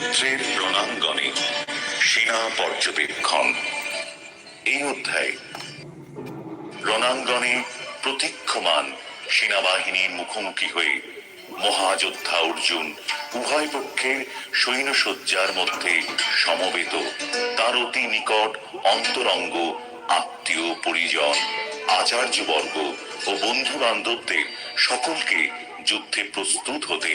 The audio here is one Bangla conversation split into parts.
কুরুক্ষেত্রের রণাঙ্গনে সেনা পর্যবেক্ষণ এই অধ্যায় রণাঙ্গনে প্রতীক্ষমান সেনাবাহিনীর মুখোমুখি হয়ে মহাযোদ্ধা অর্জুন উভয় পক্ষের সৈন্যসজ্জার মধ্যে সমবেত তার অতি নিকট অন্তরঙ্গ, আত্মীয়, পরিজন, আচার্যবর্গ ও বন্ধু বান্ধবদের সকলকে যুদ্ধে প্রস্তুত হতে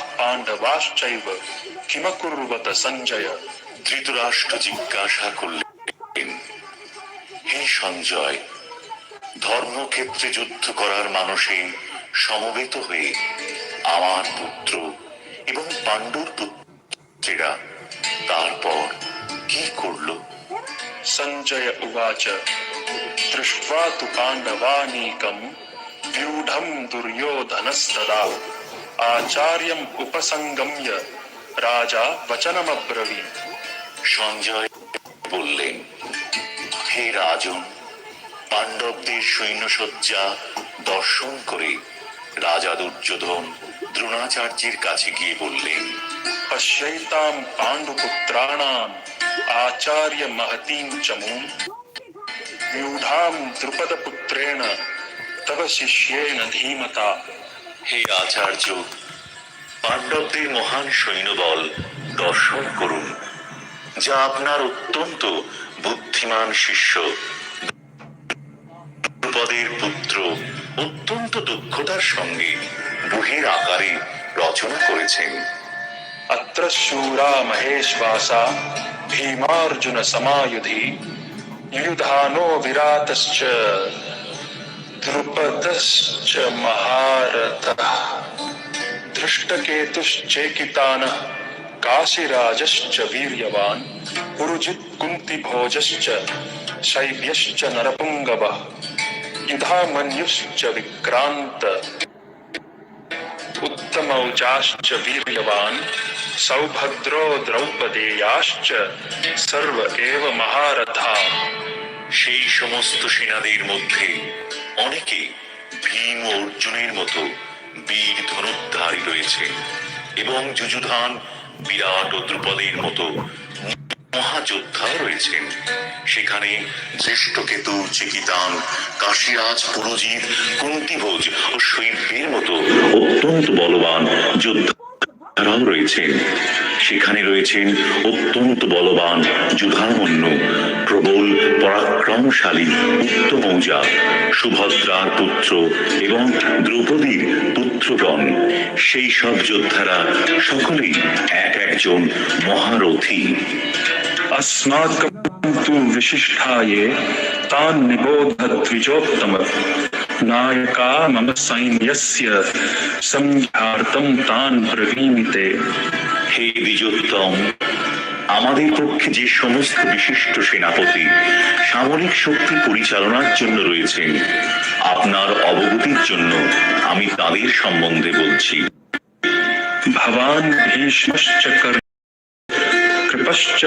पाण्डवाश्चैव किमकुर्वत सञ्जय ধৃতরাষ্ট্র জিজ্ঞাসা করলেন হে সঞ্জয় ধর্মক্ষেত্রে যুদ্ধ করার মানুষে সমবেত হয়ে আমার পুত্র এবং পাণ্ডুর পুত্রেরা তারপর কি করলো सञ्जय उवाच दृष्ट्वा तु पाण्डवानीकम् व्यूढम् दुर्योधनस्तदा आचार्यम् उपसङ्गम्य राजा वचनमब्रवीत् সঞ্জয় বললেন হে রাজন পাণ্ডবদের সৈন্যসজ্জা দর্শন করে রাজা দুর্যোধন দ্রোণাচার্যের কাছে গিয়ে বললেন पश्यैतां पाण्डुपुत्राणाम् आचार्य महतीं चमूम् व्यूढां द्रुपदपुत्रेण तव शिष्येन धीमता হে আচার্য পাণ্ডবদের মহান সৈন্যবল দর্শন করুন যা আপনার অত্যন্ত বুদ্ধিমান শিষ্য দ্রুপদের পুত্র অত্যন্ত দক্ষতার সঙ্গে বুহের আকারে রচনা করেছেন अत्र शूरा महेश्वासा भीमार्जुन समायुधि युधानो विरातश्च द्रुपदश्च महारथः धृष्टकेतुश्चेकितानः काशीराजश्च वीर्यवान् पुरुजित् कुन्तिभोजश्च शैब्यश्च नरपुङ्गवः युधामन्युश्च विक्रान्त उत्तमौजाश्च वीर्यवान् सौभद्रो द्रौपदेयाश्च सर्व एव महारथा সেই সমস্ত সেনাদের মধ্যে অনেকে ভীম অর্জুনের মতো বীর ধনুর্ধারী রয়েছে এবং যুযুধান, বিরাট ও দ্রুপদের মতো মহাযোদ্ধাও রয়েছেন। সেখানে দৃষ্টকেতু চিকিতান, কাশীরাজ, পুরজিৎ, কুন্তিভোজ ও শৈব্যের মতো অত্যন্ত বলবান যোদ্ধারাও রয়েছেন। সেখানে রয়েছেন অত্যন্ত বলবান যুধামন্য পরাক্রমশালী উত্তমৌজা সুভদ্রার পুত্র এবং দ্রৌপদীর পুত্রগণ সেই সব যোদ্ধারা সকলেই এক একজন মহারথী अस्माकं तु विशिष्टाये तान् निबोध द्विजोत्तम नायका मम सैन्यस्य संहार्तं तान् ब्रवीमिते হে দ্বিজোত্তম আমাদের পক্ষে যে সমস্ত বিশিষ্ট সেনাপতি সামরিক শক্তি পরিচালনার জন্য রয়েছেন আপনার অবগতির জন্য আমি তাদের সম্বন্ধে বলছি। ভবান কৃপশ্চ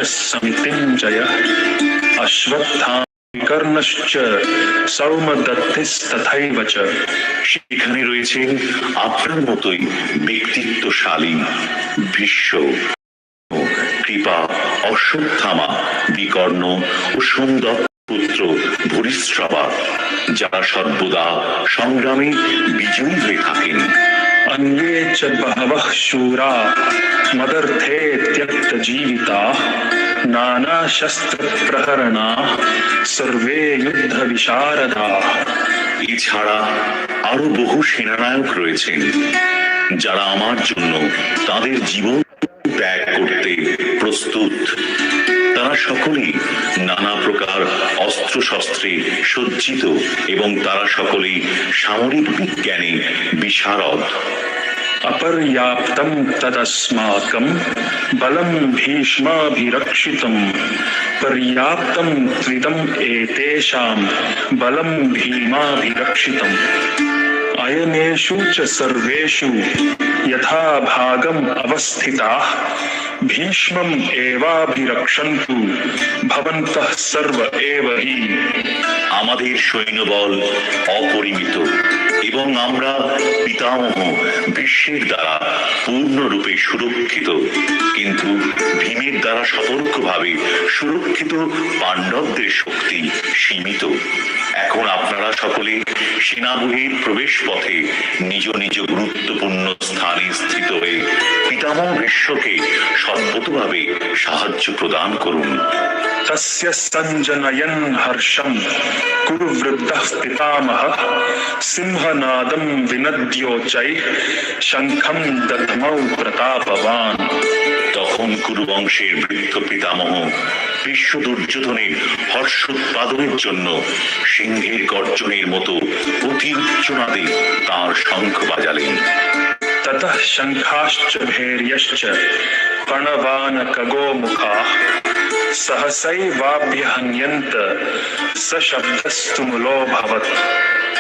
অশ্বত্থা কর্ণশ্চ সৌমদত্তিস্তথৈব চ। সেখানে রয়েছেন আপনার মতোই ব্যক্তিত্বশালী বিশ্ব। কৃপা অশ্বত্থামা বিকর্ণ ও সুন্দর পুত্র ভরিশ্রবা যারা সর্বদা সংগ্রামে বিজয়ী হয়ে থাকেন। অন্যে চ বহবহ শূরা মদর্থে ত্যক্ত জীবিতা নানা শস্ত্র প্রহরণা সর্বে যুদ্ধ বিশারদা। এছাড়া আরও বহু সেনানায়ক রয়েছেন যারা আমার জন্য তাদের জীবন ত্যাগ করতে প্রস্তুত তারা সকলেই নানা প্রকার অস্ত্র শস্ত্রে সজ্জিত এবং তারা সকলেই সামরিক বিজ্ঞানে বিশারদ अपर्याप्तं तदस्माकं बलं भीष्माभिरक्षितं पर्याप्तं त्विदम् एतेषां बलं भीमाभिरक्षितम् अयनेषु च सर्वेषु यथा भागम अवस्थिताः। ভীষ্মম এবাভিরক্ষন্তু ভবন্তঃ সর্ব এবহি আমাদের সৈন্যবল অপরিমিত এবং আমরা পিতামহ বিশ্বের দ্বারা পূর্ণরূপে সুরক্ষিত। কিন্তু ভীমের দ্বারা সতর্কভাবে সুরক্ষিত পাণ্ডবদের শক্তি সীমিত। এখন আপনারা সকলে সেনাবহির প্রবেশ পথে নিজ নিজ গুরুত্বপূর্ণ স্থানে স্থিত হয়ে পিতামহ বিশ্বকে সর্বতভাবে সাহায্য প্রদান করুন। তস্য সঞ্জনয়ন হর্ষম পিতামহ সিংহনাদম বিনদ্যোচৈ শঙ্খম দধমৌ প্রতাপবান। তখন কুরুবংশের বৃদ্ধ পিতামহ বিশ্ব দুর্যোধনের হর্ষোৎপাদনের জন্য সিংহের গর্জনের মতো অতি উচ্চনাদে তার শঙ্খ বাজালেন। ततः शङ्खाश्च भैर्यश्च प्रणवानकगोमुखाः सहसैवाभ्यहन्यन्त स शब्दस्तुमुलोऽभवत्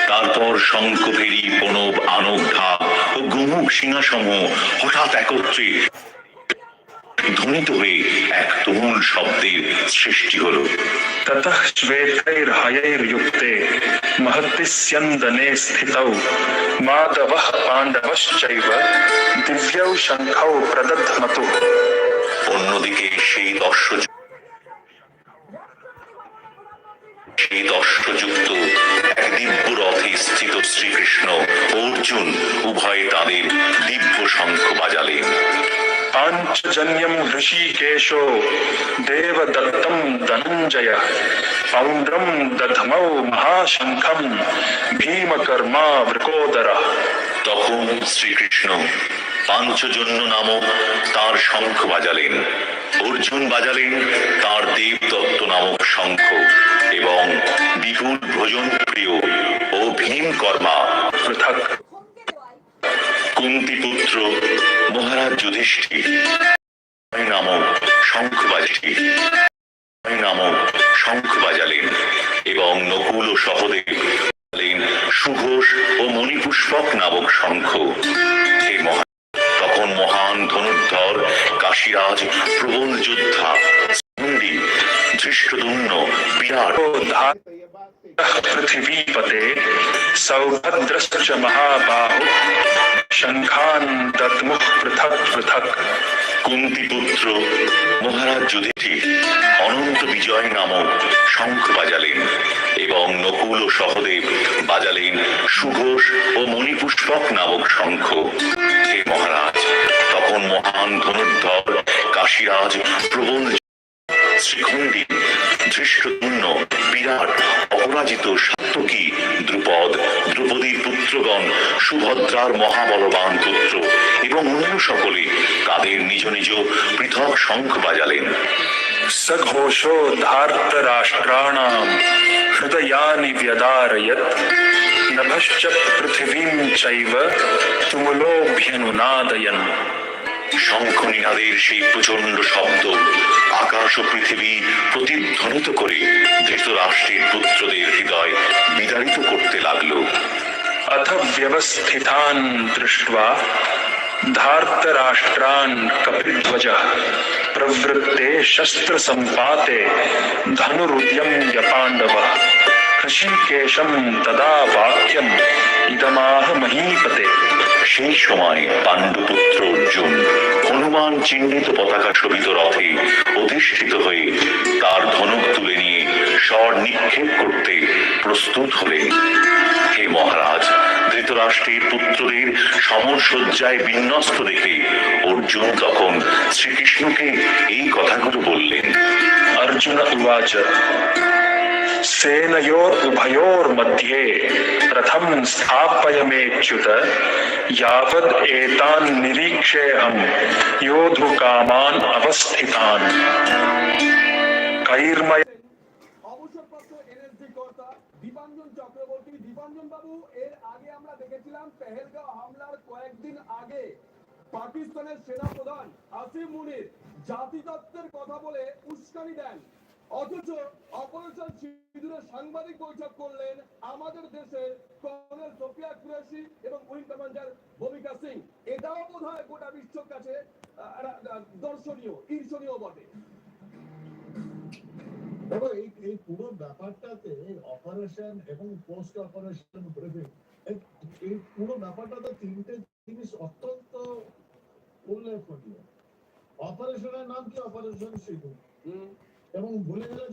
তারপর শঙ্খ ভেরি প্রণব আনব ঢাক ও গুমুখ সিংহাসমূহ হঠাৎ একত্রে ধ্বনিত হয়ে এক তুমুল শব্দের সৃষ্টি হলো ततः श्वेतैर्हयैर्युक्ते महति स्यन्दने स्थितौ माधवः पाण्डवश्चैव दिव्यौ शङ्खौ प्रदध्मतु অন্যদিকে সেই দর্শ সেই দর্শযুক্ত এক দিব্য রথে স্থিত শ্রীকৃষ্ণ ও অর্জুন উভয়ে তাদের দিব্য শঙ্খ বাজালেন पाञ्चजन्यं ऋषिकेशो देवदत्तं धनञ्जय पौण्ड्रं दध्मौ महाशङ्खं भीमकर्मा वृकोदरः তখন শ্রীকৃষ্ণ পাঞ্চজন্য নামক তার শঙ্খ বাজালেন অর্জুন বাজালেন তার দেবদত্ত নামক শঙ্খ এবং বিপুল ভোজন প্রিয় ও ভীম কর্মা पृथक् কুন্তি রাজা যুধিষ্ঠির নামক শঙ্খ বাজিষ্ঠির নামক শঙ্খ বাজালেন এবং নকুল ও সহদেব সুঘোষ ও মণিপুষ্পক নামক শঙ্খ। এই মহান, তখন মহান ধনুর্ধর, কাশীরাজ, প্রবল যোদ্ধা ধৃষ্টদুম্ন, বিরাট পৃথিবীপতে সৌভদ্রশ্চ মহাবাহু শঙ্খান পৃথক পৃথক কুন্তিপুত্র মহারাজ যুধিষ্ঠির অনন্ত বিজয় নামক শঙ্খ বাজালেন এবং নকুল ও সহদেব বাজালেন সুঘোষ ও মণিপুষ্পক নামক শঙ্খ। হে মহারাজ তখন মহান ধনুর্ধর কাশীরাজ প্রবল শ্রীখণ্ডী ধৃষ্টপূর্ণ বিরাট, অপরাজিত সাত্যকী দ্রুপদ দ্রুপদীর পুত্রগণ, সুভদ্রার মহাবলবান পুত্র এবং অন্য সকলে তাদের নিজ নিজ পৃথক শঙ্খ বাজালেন। সঘোষো ধার্ত রাষ্ট্রাণাম হৃদয়ানি ব্যদারয়ত নভশ্চ পৃথিবীম চৈব, তুমুলোভ্যনুনাদয়ন। নিনাদের সেই প্রচন্ড শব্দ আকাশ ও পৃথিবী প্রতিধ্বনিত করে ধৃতরাষ্ট্রের পুত্রদের হৃদয় বিদারিত করতে লাগলো अथ व्यवस्थितान् दृष्ट्वा धार्तराष्ट्रान् कपिध्वजः प्रवृत्ते शस्त्रसम्पाते धनुरुद्यम्य पाण्डवः হৃষিকেশম তদা বাক্যম ইদমাহ মহীপতে সেই সময় পাণ্ডুপুত্র অর্জুন হনুমান চিহ্নিত পতাকা শোভিত রথে অধিষ্ঠিত হয়ে তার ধনুক তুলে নিয়ে স্বর নিক্ষেপ করতে প্রস্তুত হলেন হে মহারাজ, ধৃতরাষ্ট্রের পুত্রদের সমরসজ্জায় বিন্যস্ত দেখে অর্জুন তখন শ্রীকৃষ্ণকে এই কথাগুলো বললেন। অর্জুন উবাচ सेनयोरुभयोर्मध्ये रथं स्थापयमेच्युत यावद् एतान् निरीक्षेऽहं योद्धुकामान् अवस्थितान् कैर्मय অবসরপ্রাপ্ত এনএসডি কর্তা দীপাঞ্জন চক্রবর্তী দীপাঞ্জন বাবু এর আগে আমরা দেখেছিলাম পেহেলগাঁও হামলার কয়েকদিন আগে পাকিস্তানের সেনা প্রধান আসিম মুনির জাতিতত্ত্বের কথা বলে উস্কানি দেন অথচ অপারেশন সিঁদুরে সাংবাদিক বৈঠক করলেন আমাদের দেশের কর্নেল সোফিয়া কুরেশি এবং উইং কমান্ডার ভূমিকা সিং। এটাও বোধ হয় গোটা বিশ্বর কাছে দর্শনীয় ঈর্ষণীয় বটে। এই এই পুরো ব্যাপারটাতে অপারেশন এবং পোস্ট অপারেশন ব্রিফিং এই পুরো ব্যাপারটাতে তিনটে জিনিস অত্যন্ত উল্লেখনীয়। অপারেশনের নাম কি? অপারেশন সিধু এবং ভুলে গেলে